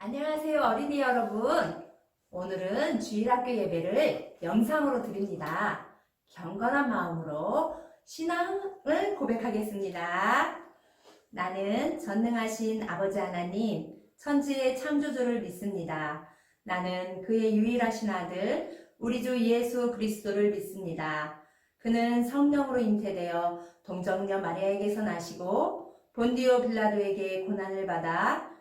안녕하세요, 어린이 여러분. 오늘은 주일학교 예배를 영상으로 드립니다. 경건한 마음으로 신앙을 고백하겠습니다. 나는 전능하신 아버지 하나님, 천지의 창조주를 믿습니다. 나는 그의 유일하신 아들, 우리 주 예수 그리스도를 믿습니다. 그는 성령으로 잉태되어 동정녀 마리아에게서 나시고 본디오 빌라도에게 고난을 받아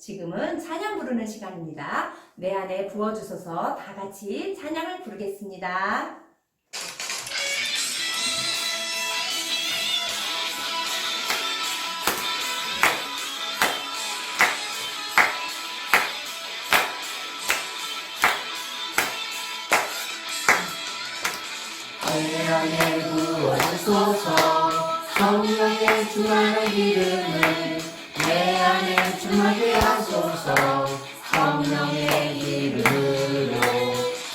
지금은 찬양 부르는 시간입니다. 내 안에 부어주소서 다 같이 찬양을 부르겠습니다. 내 안에 부어주소서 성령의 충만한 기름을 내 안에 충만하게 하소서. 성령의 기름으로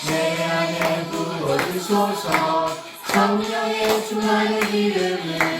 내 안에 부어주소서. 성령의 충만한 기름을 내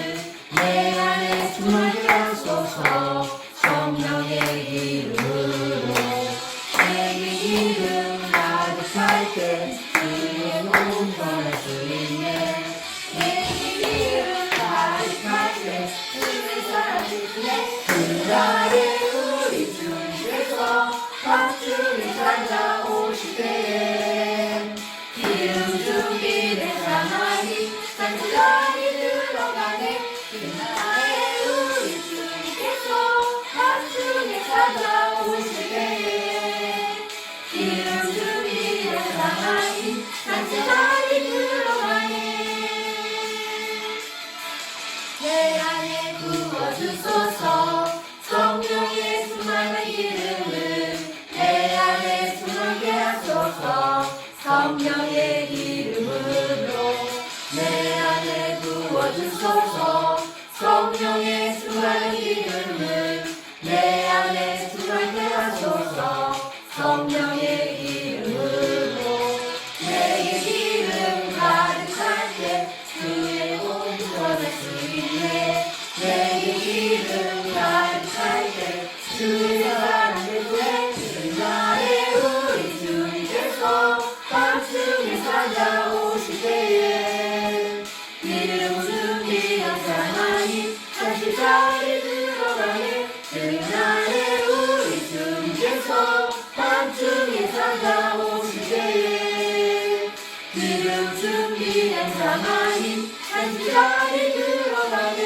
기름 준비한 사람이 다시 자리 들어가네 그날에 우리 주님께서 밤중에 찾아오실 때에 기름 준비한 사람이 다시 자리 들어가네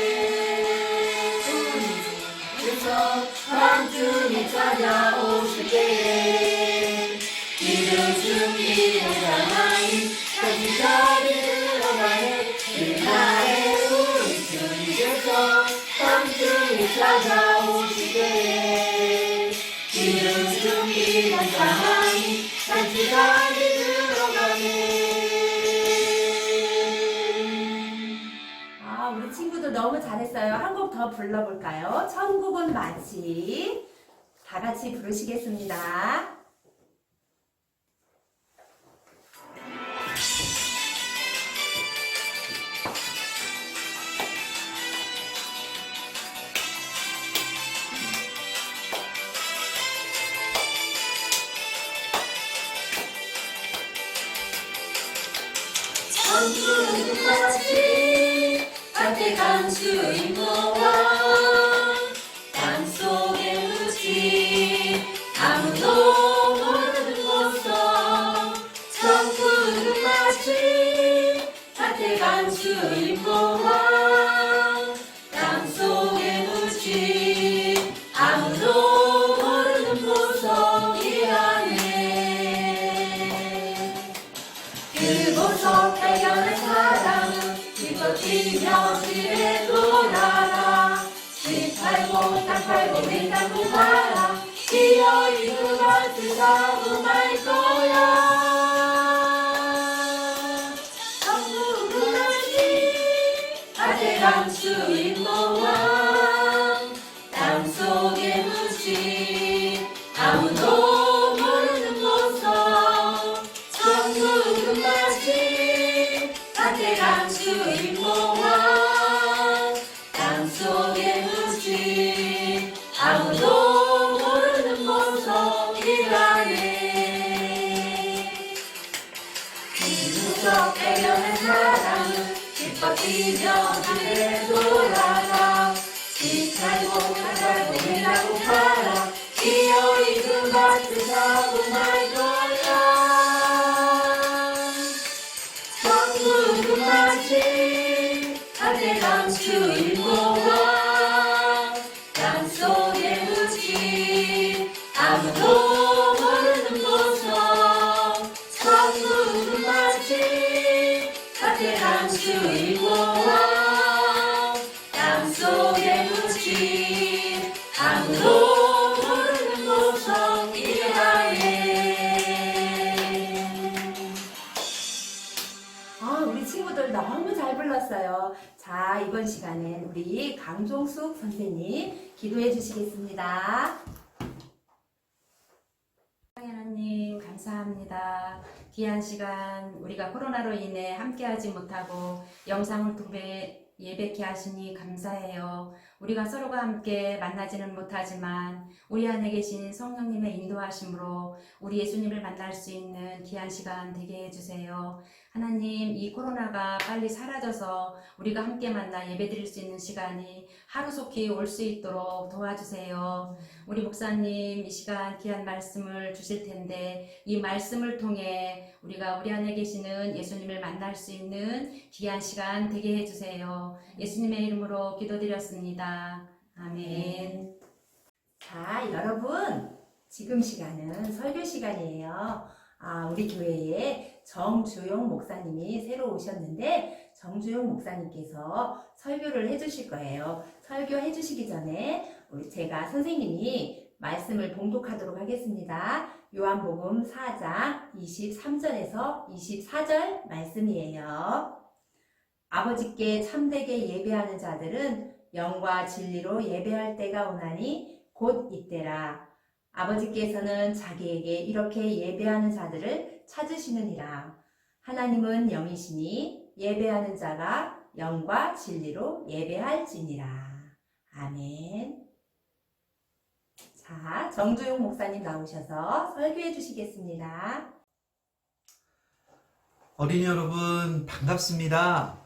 그래서 밤중에 찾아오실 때에 기름 준비한 사람이 다시 자리 들어가네 찾아오실 때에 기름 준비한 사람이 다시 자리 들어가네 아, 우리 친구들 너무 잘했어요. 한 곡 더 불러볼까요? 천국은 마치 다 같이 부르시겠습니다. 뛰며 집에 돌아가 집 팔고 땅 팔고 맨땅 팔아. 뛰어 이고 마트 사고 말 거야. 천국은 아직 아재랑 주인 잘 불렀어요. 자, 이번 시간엔 우리 강종숙 선생님 기도해 주시겠습니다. 하나님 감사합니다. 귀한 시간 우리가 코로나로 인해 함께하지 못하고 영상을 통해 예배케 하시니 감사해요. 우리가 서로가 함께 만나지는 못하지만 우리 안에 계신 성령님의 인도하심으로 우리 예수님을 만날 수 있는 귀한 시간 되게 해주세요. 하나님, 이 코로나가 빨리 사라져서 우리가 함께 만나 예배 드릴 수 있는 시간이 하루속히 올 수 있도록 도와주세요. 우리 목사님, 이 시간 귀한 말씀을 주실 텐데, 이 말씀을 통해 우리가 우리 안에 계시는 예수님을 만날 수 있는 귀한 시간 되게 해주세요. 예수님의 이름으로 기도드렸습니다. 아멘. 자, 여러분. 지금 시간은 설교 시간이에요. 아, 우리 교회에 정주용 목사님이 새로 오셨는데 정주용 목사님께서 설교를 해주실 거예요. 설교해 주시기 전에 우리 제가 선생님이 말씀을 봉독하도록 하겠습니다. 요한복음 4장 23절에서 24절 말씀이에요. 아버지께 참되게 예배하는 자들은 영과 진리로 예배할 때가 오나니 곧 이때라. 아버지께서는 자기에게 이렇게 예배하는 자들을 찾으시느니라. 하나님은 영이시니 예배하는 자가 영과 진리로 예배할지니라. 아멘. 자, 정주용 목사님 나오셔서 설교해 주시겠습니다. 어린이 여러분 반갑습니다.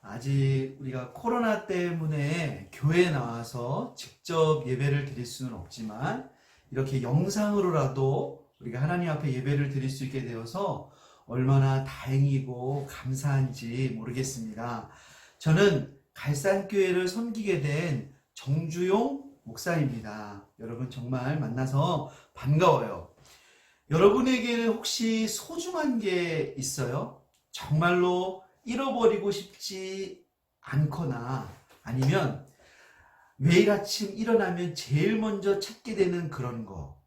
아직 우리가 코로나 때문에 교회에 나와서 직접 예배를 드릴 수는 없지만 이렇게 영상으로라도 우리가 하나님 앞에 예배를 드릴 수 있게 되어서 얼마나 다행이고 감사한지 모르겠습니다. 저는 갈산교회를 섬기게 된 정주용 목사입니다. 여러분 정말 만나서 반가워요. 여러분에게는 혹시 소중한 게 있어요? 정말로 잃어버리고 싶지 않거나 아니면 매일 아침 일어나면 제일 먼저 찾게 되는 그런 거.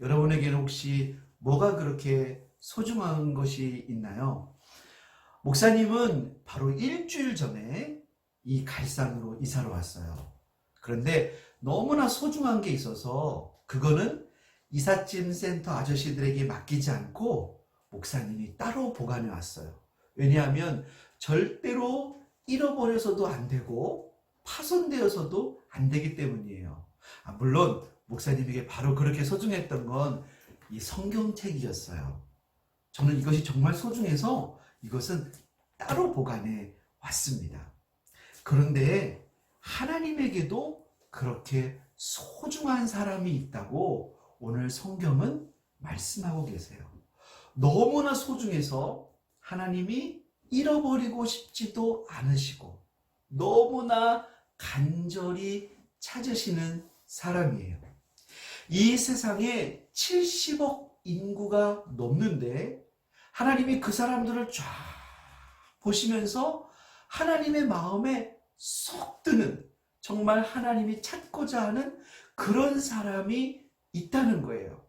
여러분에게는 혹시 뭐가 그렇게 소중한 것이 있나요? 목사님은 바로 일주일 전에 이 갈산으로 이사를 왔어요. 그런데 너무나 소중한 게 있어서 그거는 이삿짐 센터 아저씨들에게 맡기지 않고 목사님이 따로 보관해 왔어요. 왜냐하면 절대로 잃어버려서도 안 되고 파손되어서도 안 되기 때문이에요. 아, 물론 목사님에게 바로 그렇게 소중했던 건 이 성경책이었어요. 저는 이것이 정말 소중해서 이것은 따로 보관해 왔습니다. 그런데 하나님에게도 그렇게 소중한 사람이 있다고 오늘 성경은 말씀하고 계세요. 너무나 소중해서 하나님이 잃어버리고 싶지도 않으시고 너무나 간절히 찾으시는 사람이에요. 이 세상에 70억 인구가 넘는데 하나님이 그 사람들을 쫙 보시면서 하나님의 마음에 쏙 드는 정말 하나님이 찾고자 하는 그런 사람이 있다는 거예요.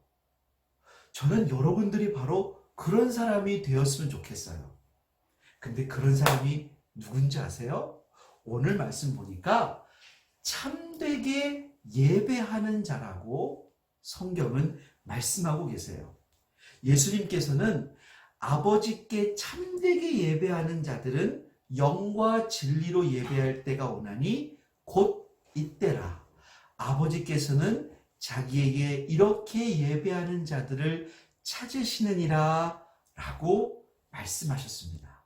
저는 여러분들이 바로 그런 사람이 되었으면 좋겠어요. 근데 그런 사람이 누군지 아세요? 오늘 말씀 보니까 참되게 예배하는 자라고 성경은 말씀하고 계세요. 예수님께서는 아버지께 참되게 예배하는 자들은 영과 진리로 예배할 때가 오나니 곧 이때라. 아버지께서는 자기에게 이렇게 예배하는 자들을 찾으시느니라 라고 말씀하셨습니다.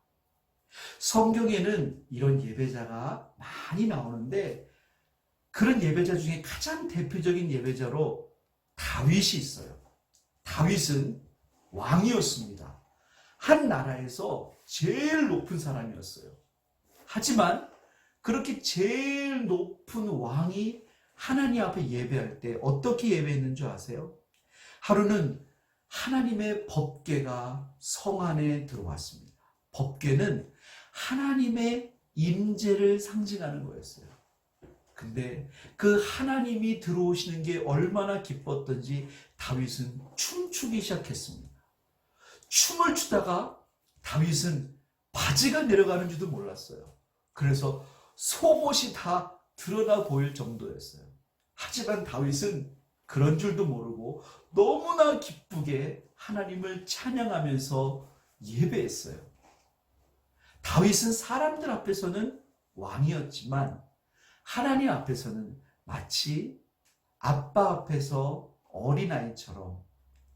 성경에는 이런 예배자가 많이 나오는데 그런 예배자 중에 가장 대표적인 예배자로 다윗이 있어요. 다윗은 왕이었습니다. 한 나라에서 제일 높은 사람이었어요. 하지만 그렇게 제일 높은 왕이 하나님 앞에 예배할 때 어떻게 예배했는 줄 아세요? 하루는 하나님의 법궤가 성 안에 들어왔습니다. 법궤는 하나님의 임재를 상징하는 거였어요. 근데 그 하나님이 들어오시는 게 얼마나 기뻤던지 다윗은 춤추기 시작했습니다. 춤을 추다가 다윗은 바지가 내려가는 줄도 몰랐어요. 그래서 속옷이 다 드러나 보일 정도였어요. 하지만 다윗은 그런 줄도 모르고 너무나 기쁘게 하나님을 찬양하면서 예배했어요. 다윗은 사람들 앞에서는 왕이었지만 하나님 앞에서는 마치 아빠 앞에서 어린아이처럼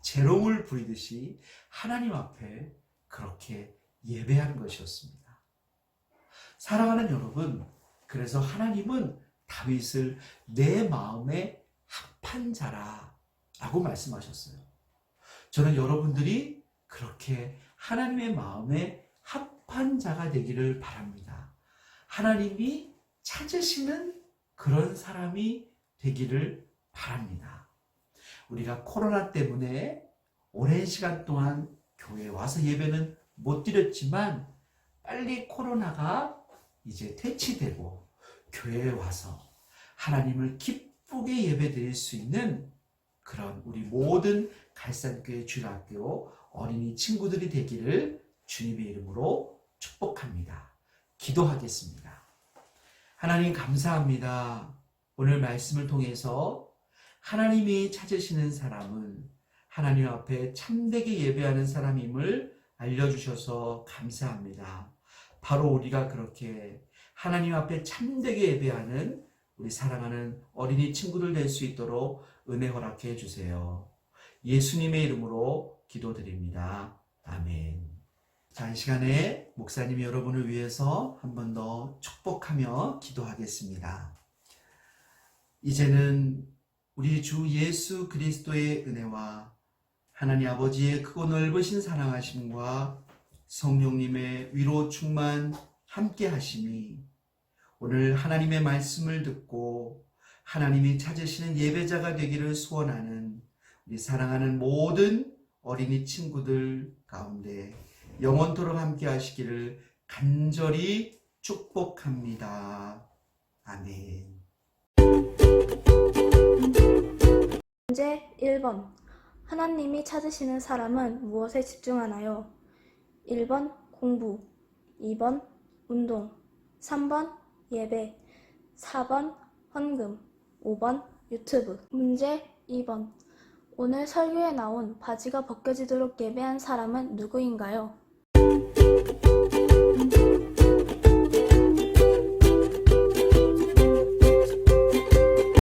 재롱을 부리듯이 하나님 앞에 그렇게 예배하는 것이었습니다. 사랑하는 여러분, 그래서 하나님은 다윗을 내 마음에 합한 자라 라고 말씀하셨어요. 저는 여러분들이 그렇게 하나님의 마음에 합한 자가 되기를 바랍니다. 하나님이 찾으시는 그런 사람이 되기를 바랍니다. 우리가 코로나 때문에 오랜 시간 동안 교회에 와서 예배는 못 드렸지만 빨리 코로나가 이제 퇴치되고 교회에 와서 하나님을 기쁘게 예배 드릴 수 있는 그런 우리 모든 갈산교회 주일학교 어린이 친구들이 되기를 주님의 이름으로 축복합니다. 기도하겠습니다. 하나님 감사합니다. 오늘 말씀을 통해서 하나님이 찾으시는 사람은 하나님 앞에 참되게 예배하는 사람임을 알려주셔서 감사합니다. 바로 우리가 그렇게 하나님 앞에 참되게 예배하는 우리 사랑하는 어린이 친구들 될 수 있도록 은혜 허락해 주세요. 예수님의 이름으로 기도드립니다. 아멘. 자, 이 시간에 목사님이 여러분을 위해서 한 번 더 축복하며 기도하겠습니다. 이제는 우리 주 예수 그리스도의 은혜와 하나님 아버지의 크고 넓으신 사랑하심과 성령님의 위로 충만 함께 하심이 오늘 하나님의 말씀을 듣고 하나님이 찾으시는 예배자가 되기를 소원하는 우리 사랑하는 모든 어린이 친구들 가운데 영원토록 함께 하시기를 간절히 축복합니다. 아멘. 문제 1번. 하나님이 찾으시는 사람은 무엇에 집중하나요? 1번 공부, 2번 운동, 3번 예배, 4번 헌금, 5번 유튜브. 문제 2번. 오늘 설교에 나온 바지가 벗겨지도록 예배한 사람은 누구인가요? Thank you.